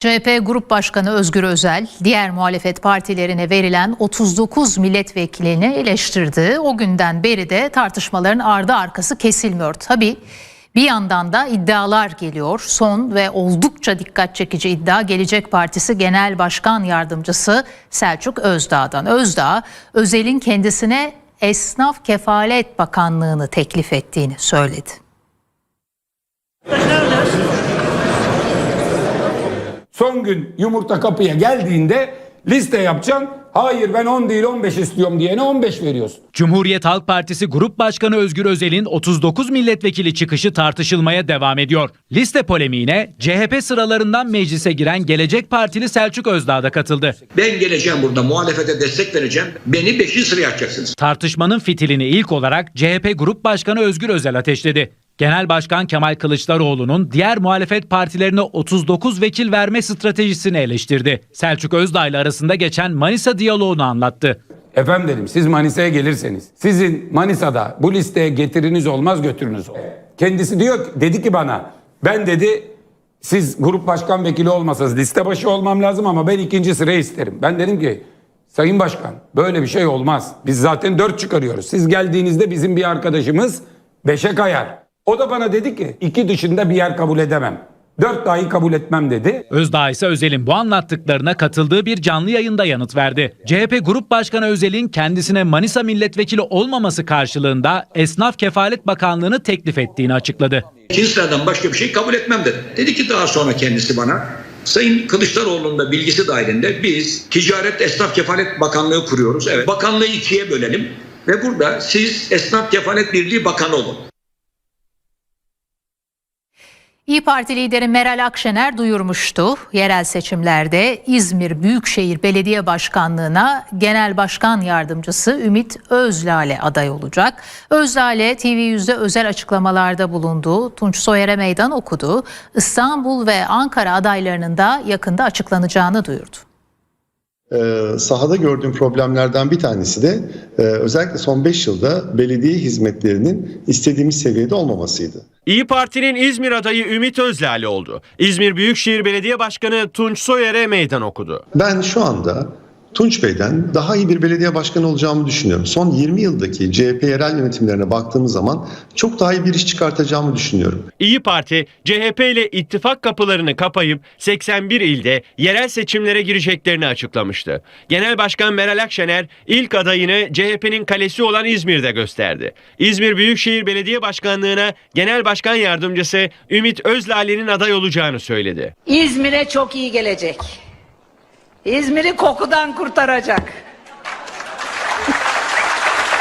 CHP Grup Başkanı Özgür Özel, diğer muhalefet partilerine verilen 39 milletvekilini eleştirdi. O günden beri de tartışmaların ardı arkası kesilmiyor. Tabii bir yandan da iddialar geliyor. Son ve oldukça dikkat çekici iddia Gelecek Partisi Genel Başkan Yardımcısı Selçuk Özdağ'dan. Özdağ, Özel'in kendisine Esnaf Kefalet Bakanlığı'nı teklif ettiğini söyledi. Son gün yumurta kapıya geldiğinde liste yapacaksın. Hayır ben 10 değil 15 istiyorum diyene 15 veriyorsun. Cumhuriyet Halk Partisi Grup Başkanı Özgür Özel'in 39 milletvekili çıkışı tartışılmaya devam ediyor. Liste polemiğine CHP sıralarından meclise giren Gelecek Partili Selçuk Özdağ da katıldı. Ben geleceğim burada muhalefete destek vereceğim. Beni 5. sıraya atacaksınız. Tartışmanın fitilini ilk olarak CHP Grup Başkanı Özgür Özel ateşledi. Genel Başkan Kemal Kılıçdaroğlu'nun diğer muhalefet partilerine 39 vekil verme stratejisini eleştirdi. Selçuk Özdağ ile arasında geçen Manisa diyaloğunu anlattı. Efendim dedim siz Manisa'ya gelirseniz sizin Manisa'da bu listeye getiriniz olmaz götürünüz olur. Kendisi diyor dedi ki bana ben dedi siz grup başkan vekili olmasanız liste başı olmam lazım ama ben ikinci sırayı isterim. Ben dedim ki Sayın Başkan böyle bir şey olmaz. Biz zaten dört çıkarıyoruz. Siz geldiğinizde bizim bir arkadaşımız beşe kayar. O da bana dedi ki iki dışında bir yer kabul edemem. Dört dahi kabul etmem dedi. Özdağ ise Özel'in bu anlattıklarına katıldığı bir canlı yayında yanıt verdi. CHP Grup Başkanı Özel'in kendisine Manisa milletvekili olmaması karşılığında Esnaf Kefalet Bakanlığı'nı teklif ettiğini açıkladı. İkinci sıradan başka bir şey kabul etmem dedi. Dedi ki daha sonra kendisi bana Sayın Kılıçdaroğlu'nun da bilgisi dahilinde biz Ticaret Esnaf Kefalet Bakanlığı kuruyoruz. Evet. Bakanlığı ikiye bölelim ve burada siz Esnaf Kefalet Birliği Bakanı olun. İyi Parti lideri Meral Akşener duyurmuştu. Yerel seçimlerde İzmir Büyükşehir Belediye Başkanlığı'na Genel Başkan Yardımcısı Ümit Özlale aday olacak. Özlale TV100'de özel açıklamalarda bulundu. Tunç Soyer'e meydan okudu. İstanbul ve Ankara adaylarının da yakında açıklanacağını duyurdu. Ee, sahada gördüğüm problemlerden bir tanesi de e, özellikle son 5 yılda belediye hizmetlerinin istediğimiz seviyede olmamasıydı. İyi Parti'nin İzmir adayı Ümit Özlale oldu. İzmir Büyükşehir Belediye Başkanı Tunç Soyer'e meydan okudu. Ben şu anda Tunç Bey'den daha iyi bir belediye başkanı olacağımı düşünüyorum. Son 20 yıldaki CHP yerel yönetimlerine baktığımız zaman çok daha iyi bir iş çıkartacağımı düşünüyorum. İyi Parti, CHP ile ittifak kapılarını kapayıp 81 ilde yerel seçimlere gireceklerini açıklamıştı. Genel Başkan Meral Akşener ilk adayını CHP'nin kalesi olan İzmir'de gösterdi. İzmir Büyükşehir Belediye Başkanlığı'na Genel Başkan Yardımcısı Ümit Özlale'nin aday olacağını söyledi. İzmir'e çok iyi gelecek. İzmir'i kokudan kurtaracak.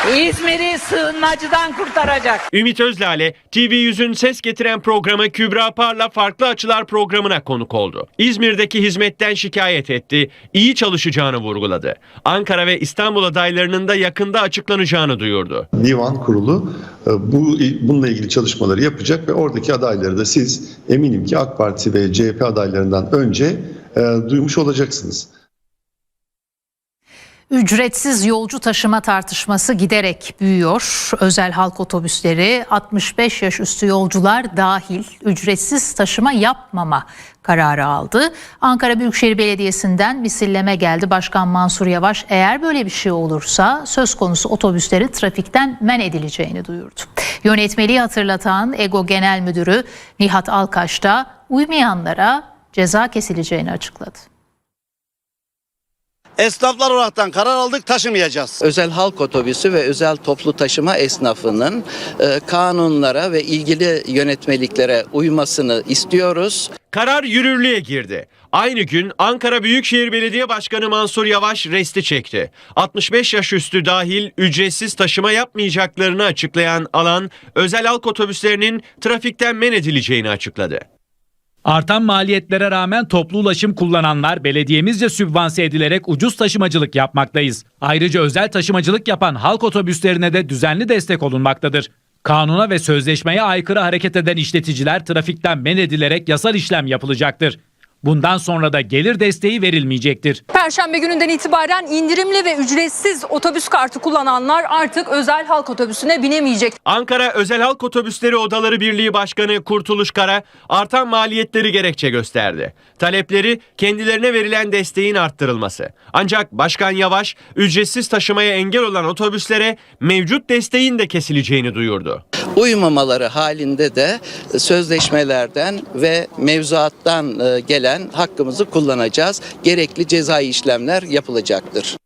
İzmir'i sığınmacıdan kurtaracak. Ümit Özlale, TV100'ün ses getiren programı Kübra Par'la Farklı Açılar programına konuk oldu. İzmir'deki hizmetten şikayet etti, iyi çalışacağını vurguladı. Ankara ve İstanbul adaylarının da yakında açıklanacağını duyurdu. Divan kurulu e, bu bununla ilgili çalışmaları yapacak ve oradaki adayları da siz eminim ki AK Parti ve CHP adaylarından önce e, duymuş olacaksınız. Ücretsiz yolcu taşıma tartışması giderek büyüyor. Özel halk otobüsleri 65 yaş üstü yolcular dahil ücretsiz taşıma yapmama kararı aldı. Ankara Büyükşehir Belediyesi'nden misilleme geldi. Başkan Mansur Yavaş eğer böyle bir şey olursa söz konusu otobüslerin trafikten men edileceğini duyurdu. Yönetmeliği hatırlatan EGO Genel Müdürü Nihat Alkaş da uymayanlara ceza kesileceğini açıkladı. Esnaflar olaraktan karar aldık taşımayacağız. özel halk otobüsü ve özel toplu taşıma esnafının e, kanunlara ve ilgili yönetmeliklere uymasını istiyoruz. Karar yürürlüğe girdi. Aynı gün Ankara Büyükşehir Belediye Başkanı Mansur Yavaş resti çekti. 65 yaş üstü dahil ücretsiz taşıma yapmayacaklarını açıklayan alan özel halk otobüslerinin trafikten men edileceğini açıkladı. Artan maliyetlere rağmen toplu ulaşım kullananlar belediyemizce sübvanse edilerek ucuz taşımacılık yapmaktayız. Ayrıca özel taşımacılık yapan halk otobüslerine de düzenli destek olunmaktadır. Kanuna ve sözleşmeye aykırı hareket eden işleticiler trafikten men edilerek yasal işlem yapılacaktır. Bundan sonra da gelir desteği verilmeyecektir. Perşembe gününden itibaren indirimli ve ücretsiz otobüs kartı kullananlar artık özel halk otobüsüne binemeyecek. Ankara Özel Halk Otobüsleri Odaları Birliği Başkanı Kurtuluş Kara artan maliyetleri gerekçe gösterdi. Talepleri kendilerine verilen desteğin arttırılması. Ancak Başkan Yavaş ücretsiz taşımaya engel olan otobüslere mevcut desteğin de kesileceğini duyurdu. Uymamaları halinde de sözleşmelerden ve mevzuattan e, gelen hakkımızı kullanacağız. Gerekli cezai işlemler yapılacaktır.